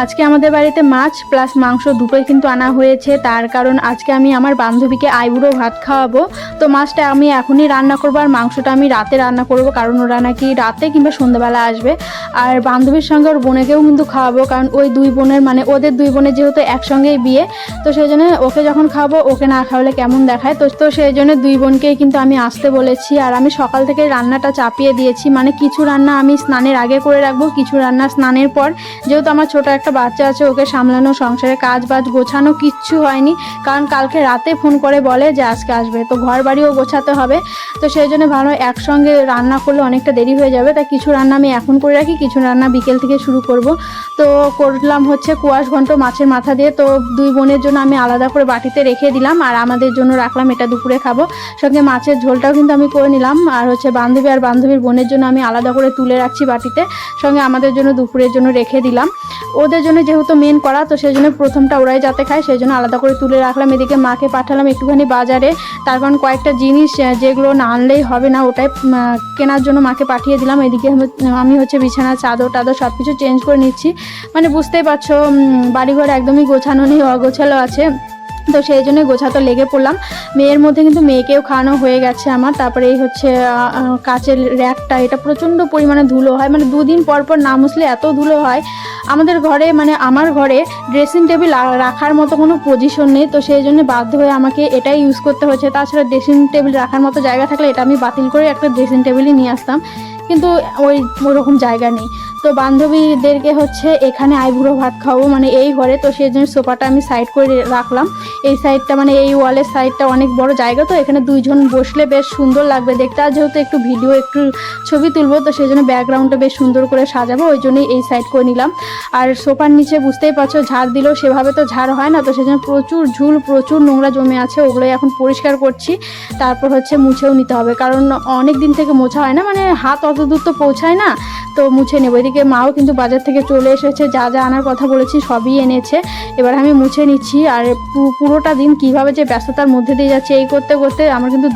আজকে আমাদের বাড়িতে মাছ প্লাস মাংস দুটোই কিন্তু আনা হয়েছে। তার কারণ আজকে আমি আমার বান্ধবীকে আইবুড়ো ভাত খাওয়াবো। তো মাছটা আমি এখনই রান্না করব আর মাংসটা আমি রাতে রান্না করব, কারণ ওরা নাকি রাতে কিংবা সন্ধ্যাবেলা আসবে। আর বান্ধবীর সঙ্গে ওর বোনেকেও কিন্তু খাওয়াবো, কারণ ওই দুই বোনের মানে ওদের দুই বোনের যেহেতু একসঙ্গেই বিয়ে, তো সেই জন্য ওকে যখন খাওয়াবো ওকে না খাওয়ালে কেমন দেখায়? তো তো সেই জন্য দুই বোনকেই কিন্তু আমি আসতে বলেছি। আর আমি সকাল থেকে রান্নাটা চাপিয়ে দিয়েছি মানে কিছু রান্না আমি স্নানের আগে করে রাখব, কিছু রান্না স্নানের পর, যেহেতু আমার ছোট একটা বাচ্চা আছে, ওকে সামলানো, সংসারে কাজ বাজ গোছানো কিচ্ছু হয়নি। কারণ কালকে রাতে ফোন করে বলে যে আজকে আসবে। তো ঘর বাড়িও গোছাতে হবে। তো সেই জন্য ভালো একসঙ্গে রান্না করলে অনেকটা দেরি হয়ে যাবে। তাই কিছু রান্না আমি এখন করে রাখি, কিছু রান্না বিকেল থেকে শুরু করব। তো করলাম হচ্ছে কুয়াশ ঘন্ট মাছের মাথা দিয়ে। তো দুই বোনের জন্য আমি আলাদা করে বাটিতে রেখে দিলাম। আর আমাদের জন্য রাখলাম এটা দুপুরে খাব। সঙ্গে মাছের ঝোলটাও কিন্তু আমি করে নিলাম। আর হচ্ছে বান্ধবী আর বান্ধবীর বোনের জন্য আমি আলাদা করে তুলে রাখছি বাটিতে। সঙ্গে আমাদের জন্য দুপুরের জন্য রেখে দিলাম। ওদের জন্য যেহেতু মেন করা তো সেই জন্য প্রথমটা ওরাই যাতে খায় সেই জন্য আলাদা করে তুলে রাখলাম। এদিকে মাকে পাঠালাম একটুখানি বাজারে। তার কারণ কয়েকটা জিনিস যেগুলো না আনলেই হবে না, ওটাই কেনার জন্য মাকে পাঠিয়ে দিলাম। এদিকে আমি হচ্ছে বিছানা চাদর টাদর সব কিছু চেঞ্জ করে নিচ্ছি। মানে বুঝতেই পারছ বাড়িঘর একদমই গোছানো নেই, অগোছালো আছে। তো সেই জন্য গোছাতে লেগে পড়লাম। মেয়ের মধ্যে কিন্তু মেয়েকেও খাওয়ানো হয়ে গেছে আমার। তারপরে এই হচ্ছে কাচের র্যাকটা, এটা প্রচণ্ড পরিমাণে ধুলো হয়। মানে দুদিন পর পর না মুছলে এত ধুলো হয়। আমাদের ঘরে মানে আমার ঘরে ড্রেসিং টেবিল রাখার মতো কোনো পজিশন নেই। তো সেই জন্য বাধ্য হয়ে আমাকে এটাই ইউজ করতে হচ্ছে। তাছাড়া ড্রেসিং টেবিল রাখার মতো জায়গা থাকলে এটা আমি বাতিল করে একটা ড্রেসিং টেবিলই নিয়ে আসতাম। কিন্তু ওই ওরকম জায়গা নেই। তো বান্ধবীদেরকে হচ্ছে এখানে আইবুড়ো ভাত খাব মানে এই ঘরে। তো সেই জন্য সোফাটা আমি সাইড করে রাখলাম। এই সাইডটা মানে এই ওয়ালের সাইডটা অনেক বড় জায়গা, তো এখানে দুইজন বসলে বেশ সুন্দর লাগবে দেখতে। আর যেহেতু একটু ভিডিও একটু ছবি তুলবো, তো সেই জন্য ব্যাকগ্রাউন্ডটা বেশ সুন্দর করে সাজাবো, ওই জন্যই এই সাইড করে নিলাম। আর সোফার নিচে বুঝতেই পারছ, ঝাড় দিলেও সেভাবে তো ঝাড় হয় না, তো সেই জন্য প্রচুর ঝুল, প্রচুর নোংরা জমে আছে, ওগুলোই এখন পরিষ্কার করছি। তারপর হচ্ছে মুছেও নিতে হবে, কারণ অনেক দিন থেকে মোছা হয় না মানে হাত অত দূর তো পৌঁছায় না, তো মুছে নেব। এদিকে মাও কিন্তু বাজার থেকে চলে এসেছে, যা যা আনার কথা বলেছি সবই এনেছে। এবার আমি মুছে নিচ্ছি, আর পুরোটা দিন কীভাবে যে ব্যস্ততার মধ্যে দিয়ে যাচ্ছে, এই করতে করতে আমার কিন্তু